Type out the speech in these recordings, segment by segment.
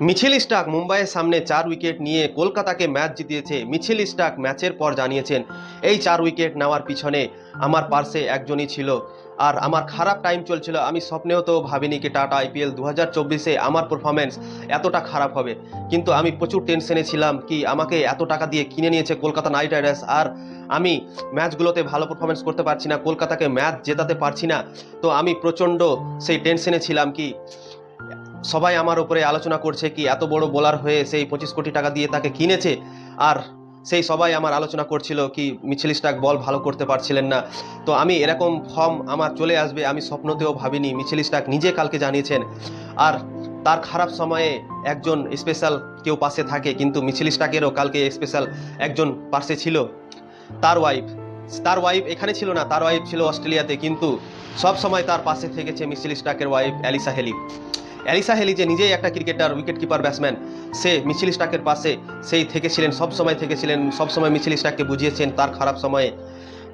মিছিল স্টাক মুম্বাইয়ের সামনে চার উইকেট নিয়ে কলকাতাকে ম্যাচ জিতিয়েছে মিছিল স্টাক ম্যাচের পর জানিয়েছেন, এই চার উইকেট নেওয়ার পিছনে আমার পার্শ্বে একজনই ছিল আর আমার খারাপ টাইম চলছিল। আমি স্বপ্নেও তো ভাবিনি কি টাটা আইপিএল দু হাজার চব্বিশে আমার পারফরমেন্স এতটা খারাপ হবে। কিন্তু আমি প্রচুর টেনশনে ছিলাম কি আমাকে এত টাকা দিয়ে কিনে নিয়েছে কলকাতা নাইট রাইডার্স আর আমি ম্যাচগুলোতে ভালো পারফরমেন্স করতে পারছি না, কলকাতাকে ম্যাচ জেতাতে পারছি না। তো আমি প্রচণ্ড সেই টেনশনে ছিলাম কি সবাই আমার উপরে আলোচনা করছে কি এত বড় বোলার হয়ে সেই পঁচিশ কোটি টাকা দিয়ে তাকে কিনেছে? আর সেই সবাই আমার আলোচনা করছিল কি মিছিল স্টাক বল ভালো করতে পারছিলেন না। তো আমি এরকম ফর্ম আমার চলে আসবে আমি স্বপ্নতেও ভাবিনি, মিছিল স্টাক নিজে কালকে জানিয়েছেন। আর তার খারাপ সময়ে একজন স্পেশাল কেউ পাশে থাকে, কিন্তু মিছিল স্টাকেরও কালকে স্পেশাল একজন পাশে ছিল। তার ওয়াইফ তার ওয়াইফ এখানে ছিল না, তার ওয়াইফ ছিল অস্ট্রেলিয়াতে, কিন্তু সব সময় তার পাশে থেকেছে মিছিল স্টাকের wife Alyssa Healy Alyssa Healy যে নিজেই একটা ক্রিকেটার উইকেট কিপার ব্যাটসম্যান সে মিছিল স্টাকের পাশে সেই থেকেছিলেন সবসময় থেকেছিলেন সবসময় মিছিল স্টাককে বুঝিয়েছেন তার খারাপ সময়ে।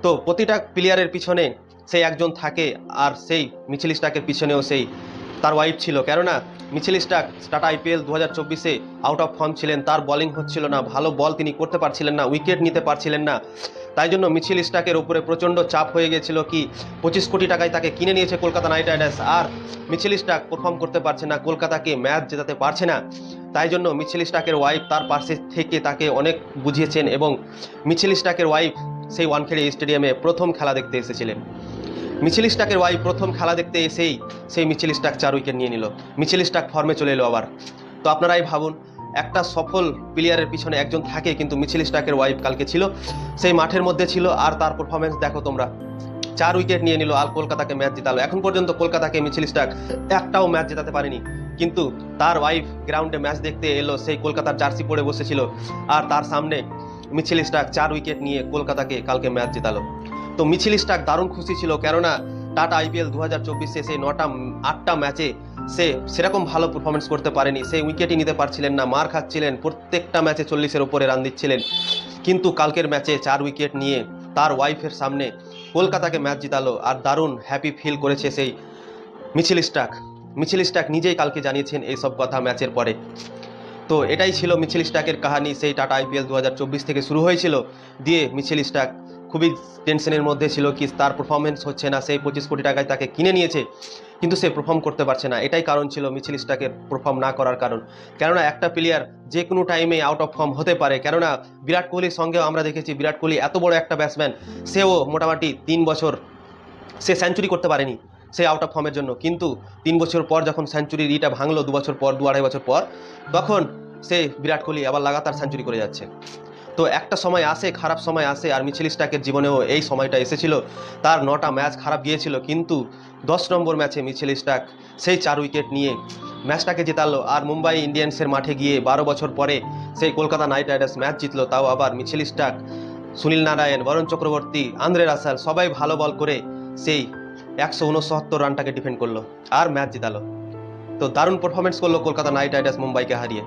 তো প্রতিটা প্লেয়ারের পিছনে সেই একজন থাকে আর সেই মিছিল স্টাকের পিছনেও সেই তার ওয়াইফ ছিল। কেননা, মিছিল স্টাক টাটা আইপিএল দু হাজার চব্বিশে আউট অফ ফর্ম ছিলেন, তার বোলিং হচ্ছিল না, ভালো বল তিনি করতে পারছিলেন না উইকেট নিতে পারছিলেন না। তাই জন্য মিছিল স্টাকের উপরে প্রচণ্ড চাপ হয়ে গেছিল কি, পঁচিশ কোটি টাকায় তাকে কিনে নিয়েছে কলকাতা নাইট রাইডার্স। আর মিছিল স্টাক পারফর্ম করতে পারছে না, কলকাতাকে ম্যাচ জেতাতে পারছে না। তাই জন্য মিছিল স্টাকের ওয়াইফ তার পাশে থেকে তাকে অনেক বুঝিয়েছেন এবং মিছিল স্টাকের ওয়াইফ সেই ওয়ানখেড়ে স্টেডিয়ামে প্রথম খেলা দেখতে এসেছিলেন। মিছিল স্টাকের ওয়াইফ প্রথম খেলা দেখতে এসেই সেই মিছিল স্টাক চার উইকেট নিয়ে নিল। মিছিল স্টাক ফর্মে চলে এলো আবার। তো আপনারাই ভাবুন, একটা সফল প্লেয়ারের পিছনে একজন থাকে কিন্তু মিছিল স্টাকের ওয়াইফ কালকে ছিল, সেই মাঠের মধ্যে ছিল আর তার পারফরমেন্স দেখো তোমরা। চার উইকেট নিয়ে নিল আর কলকাতাকে ম্যাচ জিতালো। এখন পর্যন্ত কলকাতাকে মিছিল স্টাক একটাও ম্যাচ জেতাতে পারেনি। কিন্তু তার ওয়াইফ গ্রাউন্ডে ম্যাচ দেখতে এলো, সেই কলকাতার জার্সি পরে বসেছিল। আর তার সামনে মিছিল স্টাক চার উইকেট নিয়ে কলকাতাকে কালকে ম্যাচ জেতালো। তো মিছিল স্টাক দারুণ খুশি ছিল, কেননা টাটা আইপিএল দু হাজার চব্বিশে সেই নটা, আটটা ম্যাচে সে সেরকম ভালো পারফরমেন্স করতে পারেনি। সেই উইকেটই নিতে পারছিলেন না, মার খাচ্ছিলেন, প্রত্যেকটা ম্যাচে চল্লিশের ওপরে রান দিচ্ছিলেন। কিন্তু কালকের ম্যাচে চার উইকেট নিয়ে তার ওয়াইফের সামনে কলকাতাকে ম্যাচ জিতালো আর দারুণ হ্যাপি ফিল করেছে সেই মিছিল স্টাক মিছিল স্টাক নিজেই কালকে জানিয়েছেন এইসব কথা ম্যাচের পরে। তো এটাই ছিল মিছিল স্টাকের কাহানি, সেই টাটা আইপিএল দু হাজার চব্বিশ থেকে শুরু হয়েছিল, দিয়ে মিছিল স্টাক খুবই টেনশনের মধ্যে ছিল কি তার পারফরমেন্স হচ্ছে না সেই পঁচিশ কোটি টাকায় তাকে কিনে নিয়েছে, কিন্তু সে পারফর্ম করতে পারছে না। এটাই কারণ ছিল মিছিল পারফর্ম না করার কারণ। কেননা একটা প্লেয়ার যে কোনো টাইমে আউট অফ ফর্ম হতে পারে, কেননা বিরাট কোহলির সঙ্গেও আমরা দেখেছি বিরাট কোহলি এত বড় একটা ব্যাটসম্যান সেও মোটামুটি তিন বছর, সে সেঞ্চুরি করতে পারেনি সে আউট অফ ফর্মের জন্য। কিন্তু তিন বছর পর যখন সেঞ্চুরির ইটা ভাঙলো, দু বছর পর, দু আড়াই বছর পর, তখন সে বিরাট কোহলি আবার লাগাতার সেঞ্চুরি করে যাচ্ছে। তো একটা সময় আসে, খারাপ সময় আসে, আর মিছিল স্টাকের জীবনেও এই সময়টা এসেছিল। তার নটা ম্যাচ খারাপ গিয়েছিল, কিন্তু দশ নম্বর ম্যাচে মিছিল স্টাক সেই চার উইকেট নিয়ে ম্যাচটাকে জেতালো। আর মুম্বাই ইন্ডিয়ান্সের মাঠে গিয়ে বারো বছর পরে সেই কলকাতা নাইট রাইডার্স ম্যাচ জিতলো, তাও আবার Mitchell Starc Sunil Narine, Varun Chakravarthy, Andre Russell, সবাই ভালো বল করে সেই একশো উনসত্তর রানটাকে ডিফেন্ড করল, আর ম্যাচ জিতালো। তো দারুণ পারফরমেন্স করল কলকাতা নাইট রাইডার্স মুম্বাইকে হারিয়ে।